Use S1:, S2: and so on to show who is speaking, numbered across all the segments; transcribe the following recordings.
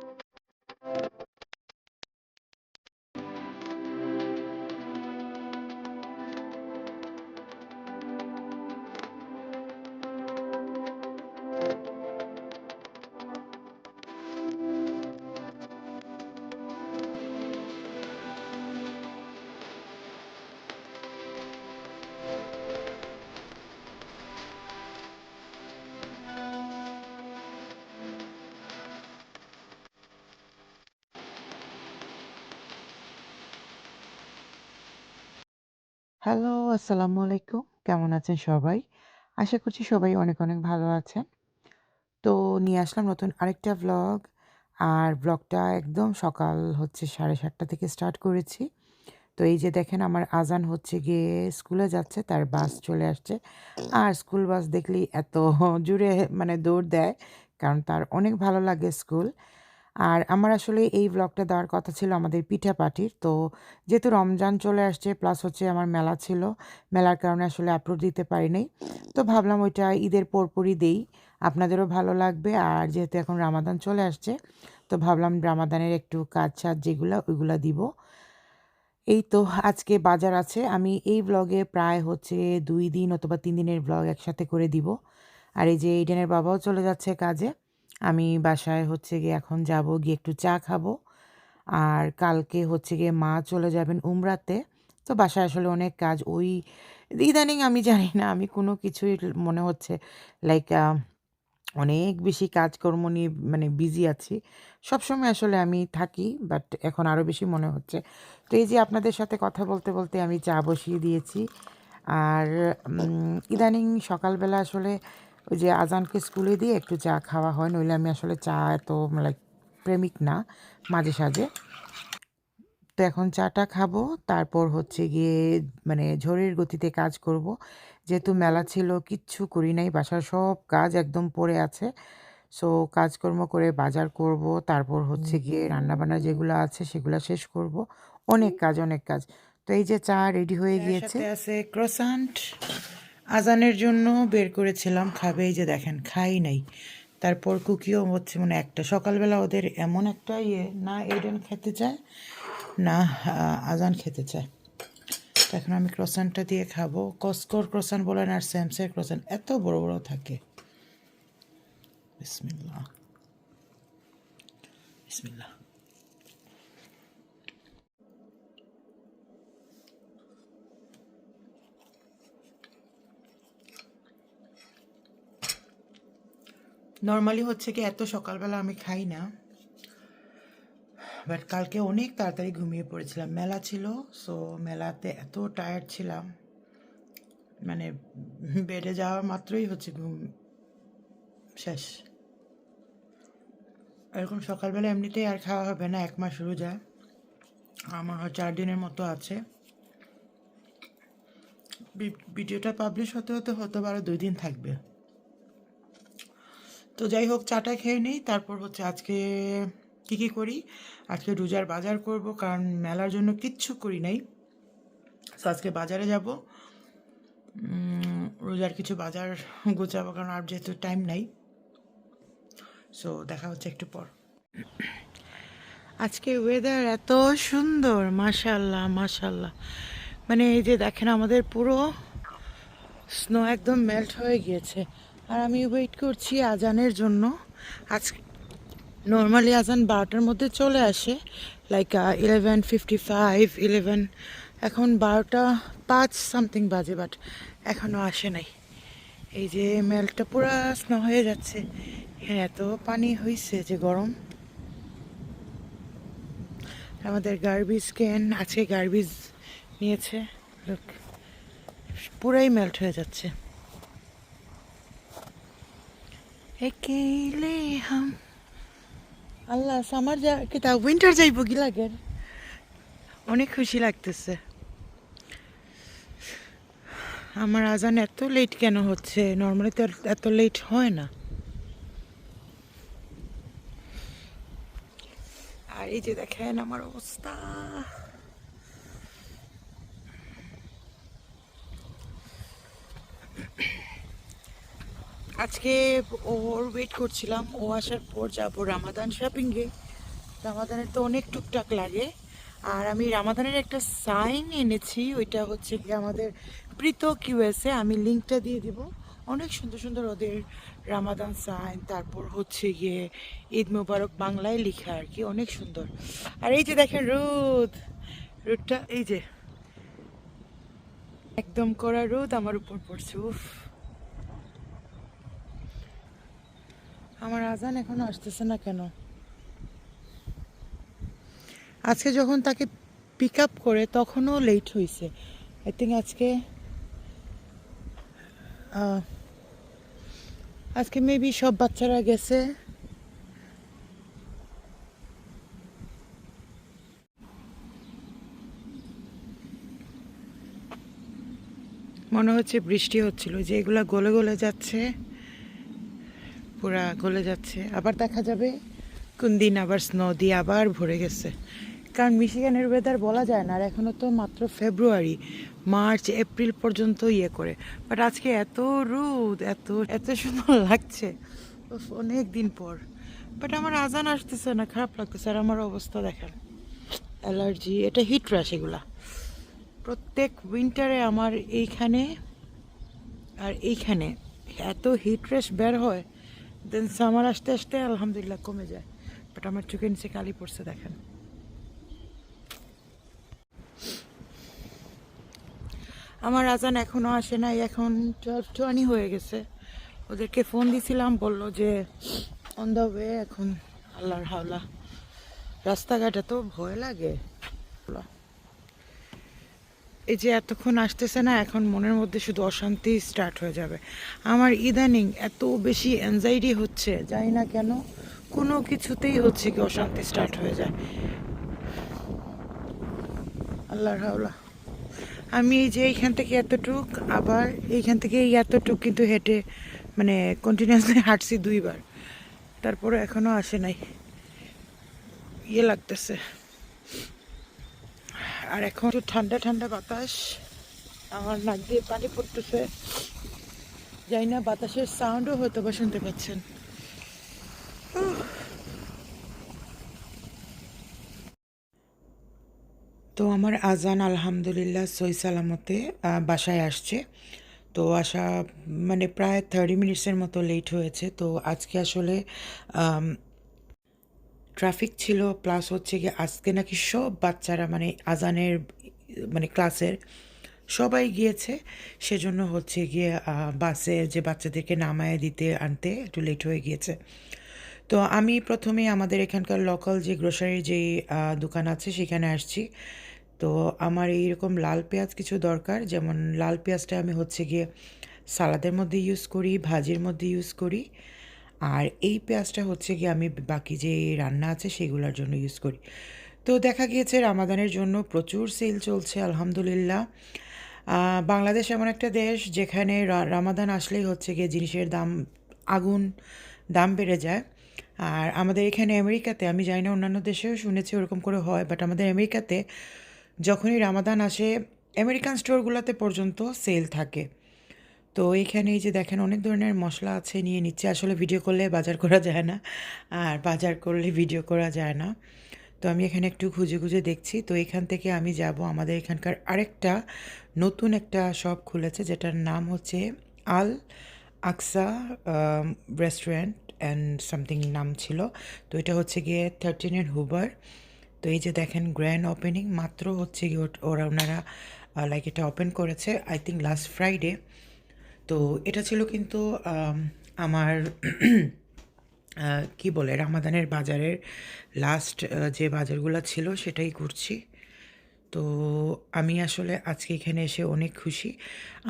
S1: Thank you. Hello, আসসালামু আলাইকুম। কেমন আছেন সবাই? আশা করছি সবাই অনেক, অনেক ভালো আছেন। তো নিয়ে আসলাম নতুন আরেকটা ব্লগ আর ব্লগটা একদম সকাল হচ্ছে ৭:৩০ থেকে স্টার্ট করেছি। তো এই যে দেখেন আমার আজান হচ্ছে গিয়ে স্কুলে যাচ্ছে, তার বাস চলে আসছে। আর স্কুল বাস দেখলেই এত জোরে মানে দৌড় দেয়, কারণ তার অনেক ভালো লাগে স্কুল। আর আমার আসলে এই ব্লগটা দেওয়ার কথা ছিল আমাদের পিঠাপাটির। তো যেহেতু রমজান চলে আসছে প্লাস হচ্ছে আমার মেলা ছিল। মেলার কারণে আসলে আপলোড দিতে পারি নাই। তো ভাবলাম ওইটা ঈদের পরপরই দেই। আপনাদেরও ভালো লাগবে। আর যেহেতু এখন রামাদান চলে আসছে, তো ভাবলাম রামাদানের একটু কাজ-সাজ যেগুলো ওইগুলো দিব। এই তো আজকে বাজার আছে। আমি এই ব্লগে প্রায় হচ্ছে দুই দিন অথবা তিন দিনের ব্লগ একসাথে করে দিব। আর এই যে ইডেনের বাবাও চলে যাচ্ছে কাজে। আমি বাসায় হচ্ছে গিয়ে এখন যাব, গিয়ে একটু চা খাব। আর কালকে হচ্ছে গিয়ে মা চলে যাবেন উমরাতে। তো বাসায় আসলে অনেক কাজ। ওই ইদানিং আমি জানি না আমি কোনো কিছুই মনে হচ্ছে লাইক অনেক বেশি কাজকর্ম নিয়ে মানে বিজি আছি। সবসময় আসলে আমি থাকি, বাট এখন আরও বেশি মনে হচ্ছে। তো এই যে আপনাদের সাথে কথা বলতে, বলতে আমি চা বসিয়ে দিয়েছি। আর ইদানিং সকালবেলা আসলে ওই যে আজানকে স্কুলে দিয়ে একটু চা খাওয়া হয়। নইলে আমি আসলে চা এত লাইক প্রেমিক না মাঝে সাঝে। তো এখন চাটা খাব। তারপর হচ্ছে গিয়ে মানে ঝড়ের গতিতে কাজ করব। যেহেতু মেলা ছিল কিচ্ছু করি নাই। বাসার সব কাজ একদম পড়ে আছে। সো কাজকর্ম করে বাজার করব। তারপর হচ্ছে গিয়ে রান্নাবান্না যেগুলো আছে সেগুলো শেষ করব। অনেক কাজ, অনেক কাজ। তো এই যে চা রেডি হয়ে গিয়েছে। আছে ক্রোসান্ট। আজানের জন্য বের করেছিলাম খাবে। যে দেখেন খাই নাই। তারপর কুকিও হচ্ছে মানে একটা সকালবেলা ওদের এমন একটা ইয়ে না এডেন খেতে চায়, না আজান খেতে চায়। এখন আমি ক্রোসান্টটা দিয়ে খাব। কস্কোর ক্রোসান বলেন আর স্যামসের ক্রোসান এত বড়, বড় থাকে। বিসমিল্লাহ। বিসমিল্লাহ। নরমালি হচ্ছে কি এত সকালবেলা আমি খাই না। বাট কালকে অনেক তাড়াতাড়ি ঘুমিয়ে পড়েছিলাম। মেলা ছিল। সো মেলাতে এত টায়ার্ড ছিলাম। মানে বেডে যাওয়া মাত্রই হচ্ছে ঘুম শেষ। এরকম সকালবেলা এমনিতেই আর খাওয়া হবে না। এক মাস রোজা। আমার ৪ দিনের মতো আছে। ভিডিওটা পাবলিশ হতে, হতে হয়তো আরও দুই দিন থাকবে। তো যাই হোক চাটা খেয়ে নিই। তারপর হচ্ছে আজকে কী, কী করি? আজকে রোজার বাজার করব কারণ মেলার জন্য কিচ্ছু করি নাই। সো আজকে বাজারে যাব। রোজার কিছু বাজার গোছাবো কারণ আর যেহেতু টাইম নাই। সো দেখা হচ্ছে একটু পর। আজকে ওয়েদার এত সুন্দর মাশাআল্লাহ, মাশাআল্লাহ। মানে এই যে দেখেন আমাদের পুরো স্নো একদম মেল্ট হয়ে গিয়েছে। আর আমি ওয়েট করছি আজানের জন্য। আজ নর্মালি আজান ১২টার মধ্যে চলে আসে। Like eleven fifty five eleven এখন ১২টা ৫ সামথিং বাজে বাট এখনও আসে নাই। এই যে মেল্টটা পুরা স্নো হয়ে যাচ্ছে। এখানে এত পানি হয়েছে যে গরম। আমাদের গার্বেজ ক্যান আজকে গার্বেজ নিয়েছে। পুরাই মেল্ট হয়ে যাচ্ছে। একেলে হাম। আল্লাহ সামার যা কিতা উইন্টার যাইব কি লাগে? অনেক খুশি লাগতেছে। আমার আজান এত লেট কেন হচ্ছে? নর্মালি তো এত লেট হয় না। আর এই যে দেখেন আমার অবস্থা। আজকে ওর ওয়েট করছিলাম। ও আসার পর যাব রামাদান শপিংয়ে রামাদানের তো অনেক টুকটাক লাগে। আর আমি রামাদানের একটা সাইন এনেছি, ওইটা হচ্ছে কি আমাদের পৃথক ইউএসএ আমি লিঙ্কটা দিয়ে দিব। অনেক সুন্দর সুন্দর ওদের রামাদান সাইন তারপর হচ্ছে গিয়ে ঈদ মুবারক বাংলায় লেখা আর কি, অনেক সুন্দর। আর এই যে দেখেন রোদ, রোদটা, এই যে, একদম করা রোদ আমার উপর পড়ছে, উফ। আমার আজান এখনও আসতেছে না কেন? আজকে যখন তাকে পিক আপ করে, তখনও লেট হয়েছে আই থিঙ্ক আজকে আজকে মেবি সব বাচ্চারা গেছে। মনে হচ্ছে বৃষ্টি হচ্ছিল, যে এগুলা গলে গলে যাচ্ছে। পুরা গলে যাচ্ছে। আবার দেখা যাবে কোন দিন আবার স্নো দিয়ে আবার ভরে গেছে। কারণ মিশিগানের ওয়েদার বলা যায় না, আর এখনও তো মাত্র ফেব্রুয়ারি মার্চ এপ্রিল পর্যন্ত ইয়ে করে। বাট আজকে এত রোদ, এত এত সুন্দর লাগছে। অনেক দিন পর। বাট আমার আজান আসতেছে না, খারাপ লাগতেছে। আর আমার অবস্থা দেখেন অ্যালার্জি এটা হিট র্যাশ এগুলা। প্রত্যেক উইন্টারে আমার এইখানে আর এইখানে এত হিট র্যাশ বের হয়। দেন সামার আসতে আসতে আলহামদুলিল্লাহ কমে যায়। বাট আমার চোখের নিচে কালি পড়ছে, দেখেন। আমার আজান এখনও আসে নাই, এখন টুয়েলভ টোয়েন্টি হয়ে গেছে। ওদেরকে ফোন দিছিলাম, বলল যে অন দ্য ওয়ে এখন আল্লাহর হাওলা। রাস্তাঘাটে তো ভয় লাগে। এই যে এতক্ষণ আসতেছে না, এখন মনের মধ্যে শুধু অশান্তি স্টার্ট হয়ে যাবে। আমার ইদানিং এত বেশি অ্যাংজাইটি হচ্ছে, জানি না কেন, কোনো কিছুতেই হচ্ছে কি অশান্তি স্টার্ট হয়ে যায়। আল্লাহর হাওলা। আমি এই যে এইখান থেকে এতটুক, আবার এইখান থেকে এই এতটুক কিন্তু হেঁটে মানে কন্টিনিউয়াসলি হাঁটছি দুইবার। তারপরে এখনও আসে নাই। ইয়ে লাগতেছে। আর এখন একটু ঠান্ডা ঠান্ডা বাতাস। আমার নাক দিয়ে পানি পড়তেছে। যাই না বাতাসের সাউন্ডও হয়তো বা শুনতে পাচ্ছেন। তো আমার আজান আলহামদুলিল্লাহ সই সালামতে বাসায় আসছে। তো আসা মানে প্রায় থার্টি মিনিটসের মতো লেট হয়েছে। তো আজকে আসলে ট্রাফিক ছিল প্লাস হচ্ছে গিয়ে আজকে নাকি সব বাচ্চারা মানে আজানের মানে ক্লাসের সবাই গিয়েছে। সেজন্য হচ্ছে গিয়ে বাসে যে বাচ্চাদেরকে নামায় দিতে, আনতে একটু লেট হয়ে গিয়েছে। তো আমি প্রথমে আমাদের এখানকার লোকাল যে গ্রোসারির যে দোকান আছে সেখানে আসছি। তো আমার এইরকম লাল পেঁয়াজ কিছু দরকার, যেমন লাল পেঁয়াজটা আমি হচ্ছে গিয়ে সালাদের মধ্যে ইউজ করি, ভাজির মধ্যে ইউজ করি। আর এই পেঁয়াজটা হচ্ছে গিয়ে আমি বাকি যে রান্না আছে সেগুলোর জন্য ইউজ করি। তো দেখা গিয়েছে রামাদানের জন্য প্রচুর সেল চলছে, আলহামদুলিল্লাহ। বাংলাদেশ এমন একটা দেশ যেখানে রামাদান আসলেই হচ্ছে গিয়ে জিনিসের দাম, আগুন, দাম বেড়ে যায়। আর আমাদের এখানে আমেরিকাতে, আমি জানি না অন্যান্য দেশেও শুনেছি ওরকম করে হয় বাট আমাদের আমেরিকাতে যখনই রামাদান আসে আমেরিকান স্টোরগুলোতে পর্যন্ত সেল থাকে। তো এইখানে এই যে দেখেন অনেক ধরনের মশলা আছে নিয়ে নিচ্ছে। আসলে ভিডিও করলে বাজার করা যায় না, আর বাজার করলে ভিডিও করা যায় না। তো আমি এখানে একটু খুঁজে খুঁজে দেখছি। তো এখান থেকে আমি যাব, আমাদের এখানকার আরেকটা নতুন একটা শপ খুলেছে, যেটার নাম হচ্ছে Al Aqsa restaurant and something নাম ছিল। তো এটা হচ্ছে গিয়ে থার্টিনের হুবার তো এই যে দেখেন গ্র্যান্ড ওপেনিং মাত্র হচ্ছে গিয়ে ওরা ওনারা লাইক এটা ওপেন করেছে আই থিঙ্ক লাস্ট ফ্রাইডে তো এটা ছিল কিন্তু আমার কি বলে, রামাদানের বাজারের লাস্ট যে বাজারগুলো ছিল সেটাই করছি তো আমি আসলে আজকে এখানে এসে অনেক খুশি।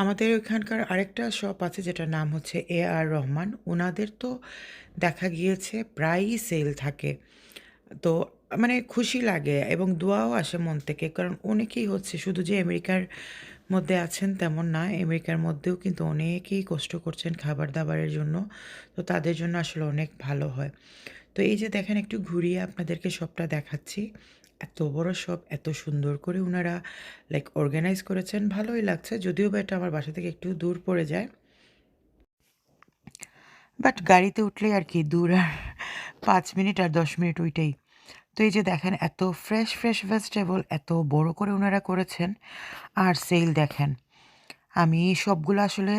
S1: আমাদের ওখানকার আরেকটা শপ আছে যেটার নাম হচ্ছে এ আর রহমান ওনাদের তো দেখা গিয়েছে, প্রায়ই সেল থাকে। তো মানে খুশি লাগে এবং দোয়াও আসে মন থেকে, কারণ অনেকেই হচ্ছে শুধু যে আমেরিকার মধ্যে আছেন তেমন না। আমেরিকার মধ্যেও কিন্তু অনেকেই কষ্ট করছেন খাবার দাবারের জন্য। তো তাদের জন্য আসলে অনেক ভালো হয়। তো এই যে দেখেন, একটু ঘুরিয়ে আপনাদেরকে সবটা দেখাচ্ছি। এত বড় সব, এত সুন্দর করে ওনারা লাইক অর্গানাইজ করেছেন। ভালোই লাগছে। যদিও বা এটা আমার বাসা থেকে একটু দূর পড়ে যায়। বাট গাড়িতে উঠলেই আর কি দূর আর পাঁচ মিনিট আর দশ মিনিট ওইটাই। তো এই যে দেখেন, এত ফ্রেশ ফ্রেশ ভেজিটেবল এত বড় করে ওনারা করেছেন। আর সেল দেখেন, আমি সবগুলো আসলে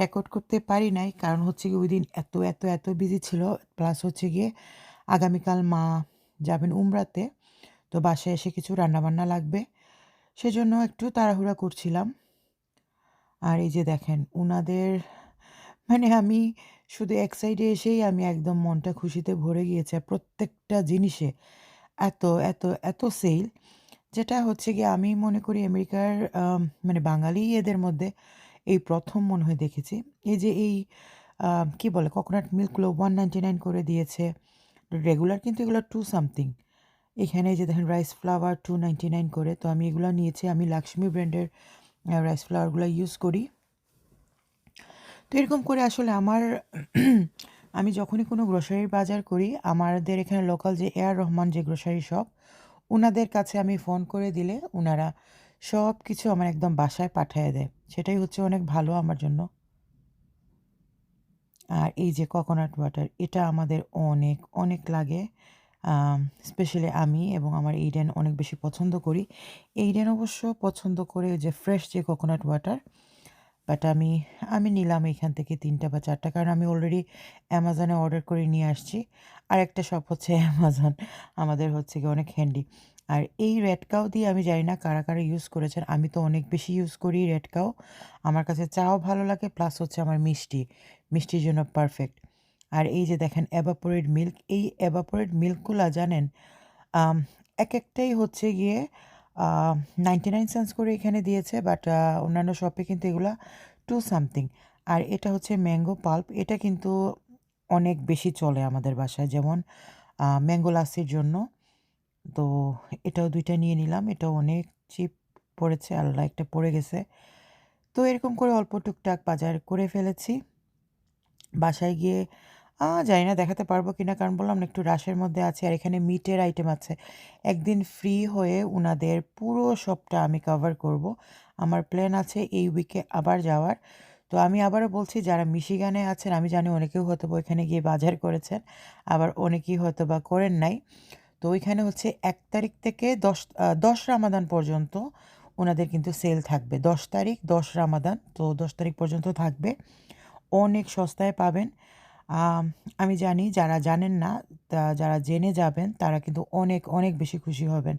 S1: রেকর্ড করতে পারি নাই। কারণ হচ্ছে গিয়ে ওই দিন এত এত এত বিজি ছিল। প্লাস হচ্ছে গিয়ে আগামীকাল মা যাবেন উমরাতে, তো বাসায় এসে কিছু রান্নাবান্না লাগবে। সেজন্য একটু তাড়াহুড়া করছিলাম। আর এই যে দেখেন, উনাদের মানে আমি শুধু এক সাইডে এসেই আমি একদম মনটা খুশিতে ভরে গিয়েছে আর প্রত্যেকটা জিনিসে। এত এত এত সেল যেটা হচ্ছে গিয়ে আমি মনে করি আমেরিকার আম, মানে বাঙালি এদের মধ্যে এই প্রথম মনে হয় দেখেছি। এই যে এই কি বলে কোকোনাট মিল্কগুলো ওয়ান নাইনটি নাইন করে দিয়েছে রেগুলার কিন্তু এগুলো টু সামথিং এখানে এই যে দেখেন rice flour two ninety nine করে তো আমি এগুলো নিয়েছি আমি লাক্ষ্মী ব্র্যান্ডের রাইস ফ্লাওয়ারগুলো ইউজ করি। তো এরকম করে আসলে আমার আমি যখনই কোনো গ্রোসারির বাজার করি, আমাদের এখানে লোকাল যে এয়ার রহমান যে গ্রোসারি শপ ওনাদের কাছে আমি ফোন করে দিলে ওনারা সব কিছু আমার একদম বাসায় পাঠিয়ে দেয়। সেটাই হচ্ছে অনেক ভালো আমার জন্য। আর এই যে কোকোনাট ওয়াটার এটা আমাদের অনেক অনেক লাগে। স্পেশালি আমি এবং আমার এইডেন অনেক বেশি পছন্দ করি। এইডেন অবশ্য পছন্দ করে যে ফ্রেশ যে কোকোনাট ওয়াটার বাট আমি আমি নিলাম এখান থেকে তিনটা বা চারটা। কারণ আমি অলরেডি অ্যামাজনে অর্ডার করে নিয়ে আসছি। আর একটা শপ হচ্ছে অ্যামাজন আমাদের হচ্ছে কি অনেক হ্যান্ডি আর এই রেড কাউ দিয়ে আমি জানি না কারা কারা ইউজ করেছেন। আমি তো অনেক বেশি ইউজ করি রেড কাউ আমার কাছে চাও ভালো লাগে প্লাস হচ্ছে আমার মিষ্টি। মিষ্টির জন্য পারফেক্ট আর এই যে দেখেন অ্যাভাপোরেট মিল্ক এই অ্যাভাপোরেট মিল্কগুলো জানেন এক একটাই হচ্ছে গিয়ে নাইনটি নাইন সেন্স করে এখানে দিয়েছে বাট অন্যান্য শপে কিন্তু এগুলা টু সামথিং আর এটা হচ্ছে ম্যাঙ্গো পাল্প এটা কিন্তু অনেক বেশি চলে আমাদের বাসায়, যেমন ম্যাঙ্গো লাসির জন্য। তো এটাও দুইটা নিয়ে নিলাম, এটাও অনেক চিপ পড়েছে আল্লাহ একটা পড়ে গেছে। তো এরকম করে অল্প টুকটাক বাজার করে ফেলেছি। বাসায় গিয়ে জানি না দেখাতে পারব কিনা, কারণ বললাম না একটু রাশের মধ্যে আছে আর এখানে মিটের আইটেম আছে। একদিন ফ্রি হয়ে উনাদের পুরো সবটা আমি কভার করব। আমার প্ল্যান আছে এই উইকে আবার যাওয়ার। তো আমি আবারও বলছি, যারা মিশিগানে আছেন, আমি জানি অনেকেও হয়তো বা ওইখানে গিয়ে বাজার করেছেন, আবার অনেকেই হয়তো বা করেন নাই। তো ওইখানে হচ্ছে এক তারিখ থেকে দশ দশ রামাদান পর্যন্ত ওনাদের কিন্তু সেল থাকবে। দশ তারিখ, দশ রামাদান তো দশ তারিখ পর্যন্ত থাকবে। অনেক সস্তায় পাবেন। আম, জানি যারা জানেন না তা যারা জেনে যাবেন তারা কিন্তু অনেক অনেক বেশি খুশি হবেন।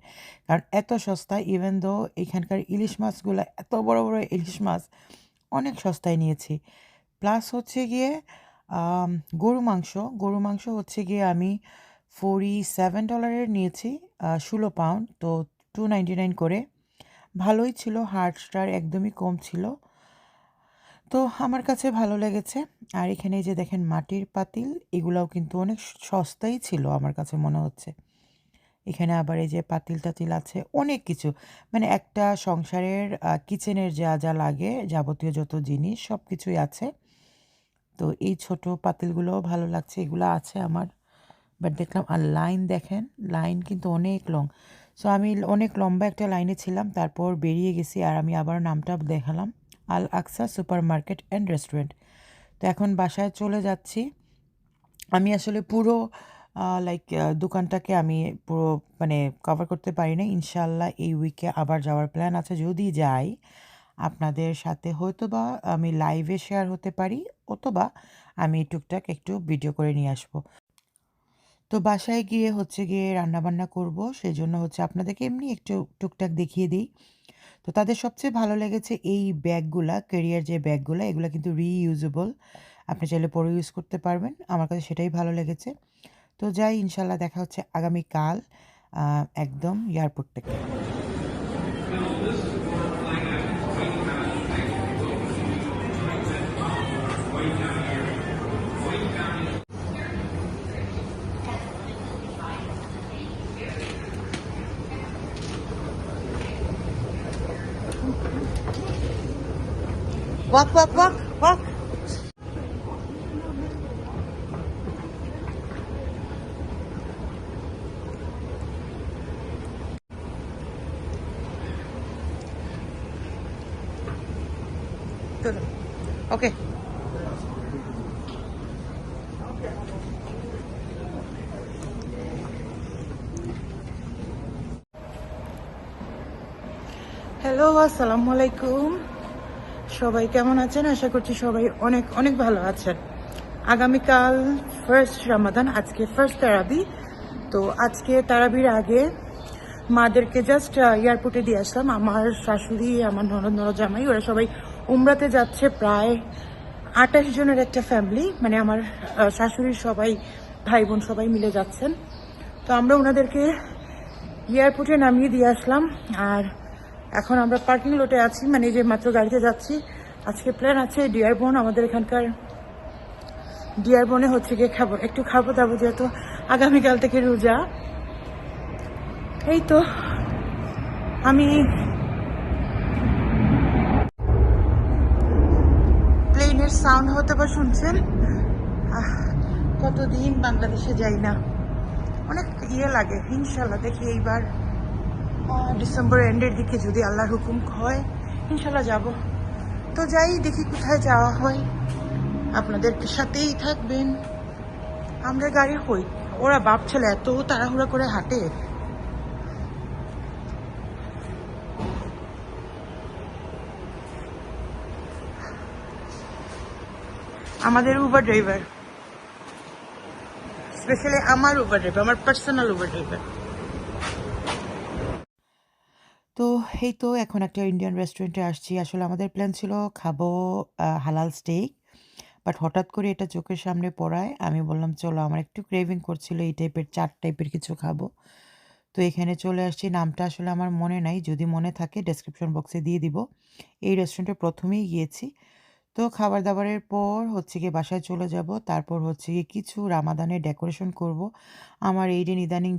S1: কারণ এত সস্তায় ইভেন দো এখানকার ইলিশ মাছগুলো এত বড় বড় ইলিশ মাছ অনেক সস্তায় নিয়েছি। প্লাস হচ্ছে গিয়ে গরু মাংস গরু মাংস হচ্ছে গিয়ে আমি ফোরটি সেভেন ডলারের নিয়েছি ষোলো পাউন্ড তো টু নাইনটি নাইন করে। ভালোই ছিল হার্টস্টার একদমই কম ছিল। তো আমার কাছে ভালো লেগেছে। আর এখানে যে দেখেন মাটির পাতিল, এগুলাও কিন্তু অনেক সস্তাই ছিল আমার কাছে মনে হচ্ছে। এখানে আবার এই যে পাতিল টাতিল আছে, অনেক কিছু। মানে একটা সংসারের কিচেনের যা যা লাগে, যাবতীয় যত জিনিস সব কিছুই আছে। তো এই ছোট পাতিলগুলোও ভালো লাগছে, এগুলো আছে আমার। বাট দেখলাম, আর লাইন দেখেন, লাইন কিন্তু অনেক লং। সো আমি অনেক লম্বা একটা লাইনে ছিলাম, তারপর বেরিয়ে গেছি, আর আমি আবার নামটা দেখালাম। Al Aqsa super market and restaurant. তো এখন বাসায় চলে যাচ্ছি। আমি আসলে পুরো লাইক দোকানটাকে আমি পুরো মানে কভার করতে পারি না ইনশাল্লাহ এই উইকে আবার যাওয়ার প্ল্যান আছে। যদি যাই, আপনাদের সাথে হয়তো বা আমি লাইভে শেয়ার হতে পারি, অথবা আমি টুকটাক একটু ভিডিও করে নিয়ে আসব। তো বাসায় গিয়ে হচ্ছে গিয়ে রান্নাবান্না করব। সেই জন্য হচ্ছে আপনাদেরকে এমনি একটু টুকটাক দেখিয়ে দিই। তো তাদের সবচেয়ে ভালো লেগেছে এই ব্যাগগুলা কেরিয়ার যে ব্যাগগুলো, এগুলো কিন্তু রিইউজেবল আপনি চাইলে পরে ইউজ করতে পারবেন। আমার কাছে সেটাই ভালো লেগেছে। তো যাই ইনশাল্লাহ দেখা হচ্ছে আগামীকাল একদম এয়ারপোর্ট থেকে। Walk, walk, walk, walk. Turun. Oke. Okay. Hello, assalamualaikum. সবাই কেমন আছেন? আশা করছি সবাই অনেক অনেক ভালো আছেন। আগামীকাল ফার্স্ট রামাদান আজকে ফার্স্ট তারাবি। তো আজকে তারাবির আগে মাদেরকে জাস্ট এয়ারপোর্টে দিয়ে আসলাম। আমার শাশুড়ি, আমার ননদ ননদ জামাই ওরা সবাই উমরাতে যাচ্ছে প্রায় আঠাশ জনের একটা ফ্যামিলি মানে আমার শাশুড়ির সবাই ভাই বোন সবাই মিলে যাচ্ছেন। তো আমরা ওনাদেরকে এয়ারপোর্টে নামিয়ে দিয়ে আসলাম। আর এখন আমরা পার্কিং লটে আছি মানে যে মাত্র গাড়িতে যাচ্ছি। আজকে প্ল্যান আছে ডিয়ার বোন আমাদের এখানকার ডিয়ার বনে হচ্ছে গিয়ে খাব। একটু খাব দাবো যেহেতু আগামীকাল থেকে রোজা। এই তো, আমি প্লেনের সাউন্ড হতে বা শুনছেন? কতদিন বাংলাদেশে যাই না। অনেক ইয়ে লাগে ইনশাল্লাহ দেখি এইবার। ডিসেম্বর এন্ডের দিকে যদি আল্লাহর হুকুম হয় ইনশাল্লাহ যাব। তো যাই, দেখি কোথায় যাওয়া হয়। আপনাদের সাথেই থাকবেন। আমরা গাড়ি হই। ওরা বাপ ছেলে এত তাড়াহুড়া করে হাঁটে। আমাদের উবার ড্রাইভার স্পেশালি আমার উবার ড্রাইভার আমার পার্সোনাল উবার ড্রাইভার তো এই তো এখন একটা ইন্ডিয়ান রেস্টুরেন্টে আসছি। আসলে আমাদের প্ল্যান ছিল খাব হালাল স্টেক বাট হঠাৎ করে এটা চোখের সামনে পড়ায়। আমি বললাম, চলো, আমার একটু ক্রেভিং করছিল এই টাইপের চাট টাইপের কিছু খাব। তো এখানে চলে আসছি। নামটা আসলে আমার মনে নাই, যদি মনে থাকে ডেসক্রিপশন বক্সে দিয়ে দিব। এই রেস্টুরেন্টে প্রথমেই গিয়েছি। তো খাবার দাবারের পর হচ্ছে গিয়ে বাসায় চলে যাব। তারপর হচ্ছে গিয়ে কিছু রামাদানের ডেকোরেশন করব। আমার এই দিন ইদানিং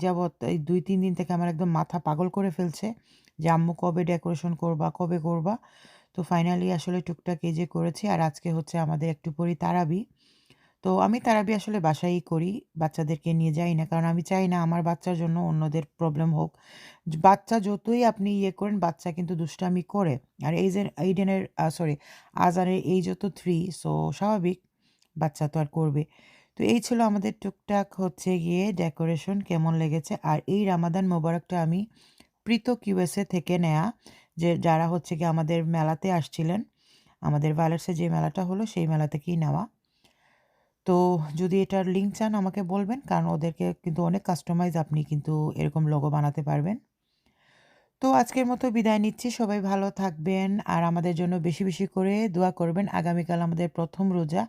S1: এই দুই, তিন দিন থেকে আমার একদম মাথা পাগল করে ফেলছে। যে আম্মু কবে ডেকোরেশন করবা, কবে করবা? তো ফাইনালি আসলে টুকটাক এই যে করেছি আর আজকে হচ্ছে আমাদের একটু পরি তারাবি। তো আমি তারাবি আসলে বাসায়ই করি, বাচ্চাদেরকে নিয়ে যাই না, কারণ আমি চাই না আমার বাচ্চার জন্য অন্যদের প্রবলেম হোক। বাচ্চা যতই আপনি ইয়ে করেন, বাচ্চা কিন্তু দুষ্টামি করে। আর এই যে এইডেনের সরি আজানের এই যত থ্রি সো স্বাভাবিক, বাচ্চা তো আর করবে। তো এই ছিল আমাদের টুকটাক হচ্ছে গিয়ে ডেকোরেশন কেমন লেগেছে। আর এই রামাদান মোবারকটা আমি পৃথক ইউএসএ থেকে নেয়া যে যারা হচ্ছে গিয়ে আমাদের মেলাতে আসছিলেন, আমাদের ভ্যালেটসে যে মেলাটা হলো সেই মেলা থেকেই নেওয়া। তো যদি এটার লিঙ্ক চান আমাকে বলবেন, কারণ ওদেরকে কিন্তু অনেক কাস্টমাইজ আপনি কিন্তু এরকম লোগো বানাতে পারবেন। তো আজকের মতো বিদায় নিচ্ছি। সবাই ভালো থাকবেন আর আমাদের জন্য বেশি বেশি করে দোয়া করবেন। আগামীকাল আমাদের প্রথম রোজা।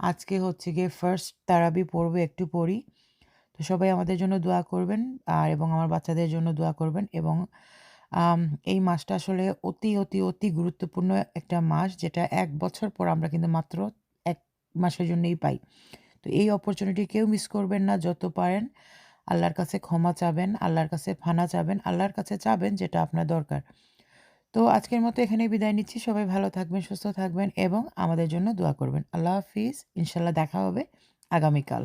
S1: আজকে হচ্ছে গিয়ে ফার্স্ট তারাবি পড়বে, একটু পড়ি। সবাই আমাদের জন্য দোয়া করবেন, আর এবং আমার বাচ্চাদের জন্য দোয়া করবেন এবং এই মাসটা আসলে অতি অতি অতি গুরুত্বপূর্ণ একটা মাস যেটা এক বছর পর আমরা কিন্তু মাত্র এক মাসের জন্যই পাই। তো এই অপরচুনিটি কেউ মিস করবেন না, যত পারেন, আল্লাহর কাছে ক্ষমা চাবেন, আল্লাহর কাছে ফানা চাবেন, আল্লাহর কাছে চাবেন যেটা আপনার দরকার। তো আজকের মতো এখানেই বিদায় নিচ্ছি, সবাই ভালো থাকবেন, সুস্থ থাকবেন এবং আমাদের জন্য দোয়া করবেন। আল্লাহ হাফিজ, ইনশাল্লাহ দেখা হবে আগামীকাল।